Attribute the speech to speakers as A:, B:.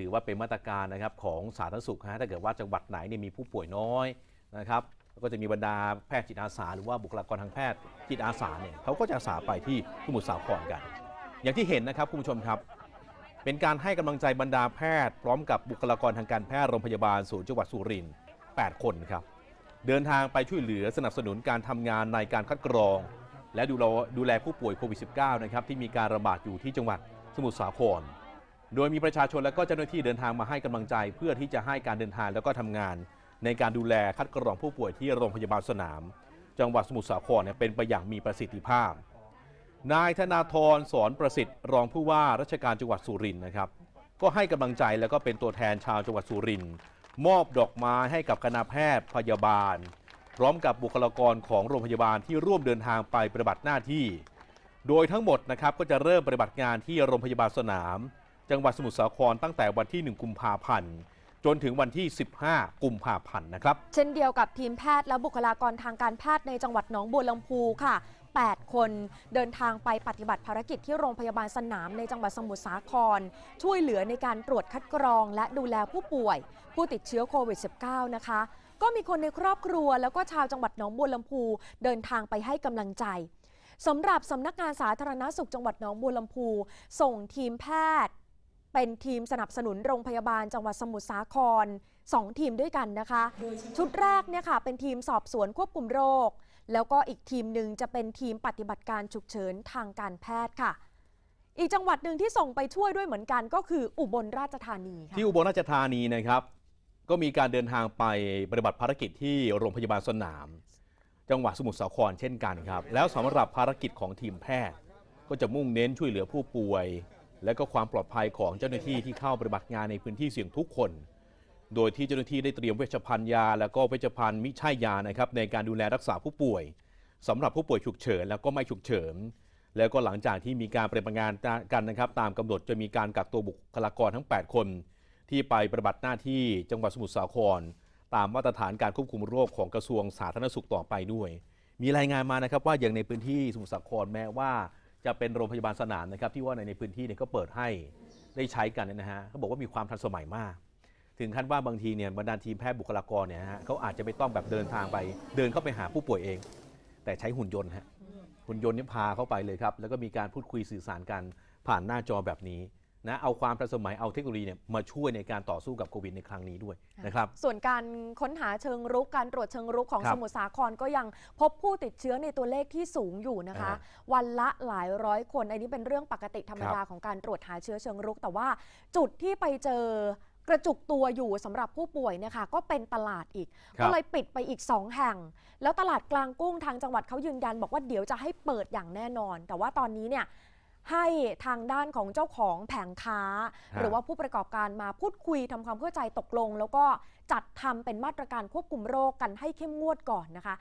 A: ถือว่าเป็นมาตรการนะครับของสาธารณสุขฮะถ้าเกิดว่าจังหวัดไหนเนี่ยมีผู้ป่วยน้อยนะครับก็จะมีบรรดาแพทย์จิตอาสา หรือว่าบุคลากรทางแพทย์จิตอาสาเนี่ยเขาก็จะอาสาไปที่สมุทรสาครกัน อย่างที่เห็นนะครับคุณผู้ชมครับ เป็นการให้กำลังใจบรรดาแพทย์ พร้อมกับบุคลากรทางการแพทย์โรงพยาบาลศูนย์จังหวัดสุรินทร์8คนครับเดินทางไปช่วยเหลือสนับสนุนการทำงานในการคัดกรอง และดูแลดูแลผู้ป่วยโควิด -19 นะครับที่มีการระบาดอยู่ที่จังหวัดสมุทรสาคร โดยมีประชาชนและก็เจ้าหน้าที่เดินทางมาให้กำลังใจ เพื่อที่จะให้การเดินทางแล้วก็ทำงาน ในการดูแลคัดกรองผู้ป่วยที่โรงพยาบาลสนาม จังหวัดสมุทรสาครเนี่ยเป็นไปอย่างมีประสิทธิภาพ นายธนาธรสอนประสิทธิ์รองผู้ว่าราชการจังหวัดสุรินทร์นะครับ ก็ให้กำลังใจแล้วก็เป็นตัวแทนชาวจังหวัดสุรินทร์มอบดอกไม้ให้กับคณะแพทย์พยาบาล พร้อมกับบุคลากรของโรงพยาบาลที่ร่วมเดินทางไปปฏิบัติหน้าที่ โดยทั้งหมดนะครับก็จะเริ่มปฏิบัติงานที่โรงพยาบาลสนาม จังหวัดสมุทรสาครตั้งแต่วันที่ 1 กุมภาพันธ์จนถึงวันที่ 15 กุมภาพันธ์นะครับ
B: เช่นเดียวกับทีมแพทย์และบุคลากรทางการแพทย์ในจังหวัดหนองบัวลำพูค่ะ 8 คนเดินทางไปปฏิบัติภารกิจที่โรงพยาบาลสนามในจังหวัดสมุทรสาคร ช่วยเหลือในการตรวจคัดกรอง และดูแลผู้ป่วย ผู้ติดเชื้อโควิด -19 นะคะ ก็มีคนในครอบครัวแล้วก็ชาวจังหวัดหนองบัวลำพูเดินทางไปให้กำลังใจสำหรับสำนักงานสาธารณสุขจังหวัดหนองบัวลำพู ส่งทีมแพทย์ เป็นทีมสนับสนุนโรงพยาบาลจังหวัดสมุทรสาคร 2 ทีมด้วยกันนะคะ ชุดแรกเนี่ยค่ะเป็นทีมสอบสวนควบคุมโรค แล้วก็อีกทีมหนึ่งจะเป็นทีมปฏิบัติการฉุกเฉินทางการแพทย์ค่ะอีกจังหวัดหนึ่งที่ส่งไปช่วยด้วยเหมือนกันก็คืออุบลราชธานีค่ะ
A: ที่อุบลราชธานีนะครับ ก็มีการเดินทางไปปฏิบัติภารกิจที่โรงพยาบาลสนาม จังหวัดสมุทรสาครเช่นกันครับ แล้วสำหรับภารกิจของทีมแพทย์ ก็จะมุ่งเน้นช่วยเหลือผู้ป่วย และก็ความปลอดภัยของเจ้าหน้าที่ที่เข้าปฏิบัติงานในพื้นที่เสี่ยงทุกคน โดยที่เจ้าหน้าที่ได้เตรียมเวชภัณฑ์ยา และก็เวชภัณฑ์มิใช่ยานะครับในการดูแลรักษาผู้ป่วยสำหรับผู้ป่วยฉุกเฉินแล้วก็ไม่ฉุกเฉินแล้วก็หลังจากที่มีการปฏิบัติงานกันนะครับ ตามกำหนดจะมีการกักตัวบุคลากรทั้ง 8 คน ที่ไปปฏิบัติหน้าที่จังหวัดสมุทรสาคร ตามมาตรฐานการควบคุมโรคของกระทรวงสาธารณสุขต่อไปด้วย มีรายงานมานะครับว่าอย่างในพื้นที่สมุทรสาครแม้ว่า จะเป็นโรงพยาบาลสนามนะครับที่ว่าในในพื้นที่เนี่ยก็เปิดให้ได้ใช้กันนะฮะเขาบอกว่ามีความทันสมัยมาก ถึงขั้นว่าบางทีเนี่ยบรรดาทีมแพทย์บุคลากรเนี่ยฮะเขาอาจจะไม่ต้องแบบเดินทางไป เดินเข้าไปหาผู้ป่วยเอง แต่ใช้หุ่นยนต์ฮะหุ่นยนต์นี่พาเข้าไปเลยครับแล้วก็มีการพูดคุยสื่อสารกันผ่านหน้าจอแบบนี้ นะเอาความทันสมัยเอาเทคโนโลยีเนี่ยมาช่วยในการต่อสู้กับโควิดในครั้งนี้ด้วยนะครับ
B: ส่วนการค้นหาเชิงรุกการตรวจเชิงรุกของ
A: ครับ
B: สมุทรสาครก็ยังพบผู้ติดเชื้อในตัวเลขที่สูงอยู่นะคะ
A: อ่า
B: วันละหลายร้อยคนอันนี้เป็นเรื่องปกติธรรมดา
A: ครับ
B: ของการตรวจหาเชื้อเชิงรุก แต่ว่าจุดที่ไปเจอกระจุกตัวอยู่สำหรับผู้ป่วยเนะคะก็เป็นตลาดอีก
A: ครับ
B: ก็เลยปิดไปอีก 2 แห่ง แล้วตลาดกลางกุ้งทางจังหวัดเขายืนยันบอกว่าเดี๋ยวจะให้เปิดอย่างแน่นอน แต่ว่าตอนนี้เนี่ย ให้ทางด้านของเจ้าของแผงค้า หรือว่าผู้ประกอบการมาพูดคุยทำความเข้าใจตกลง แล้วก็จัดทำเป็นมาตรการควบคุมโรคกันให้เข้มงวดก่อนนะคะ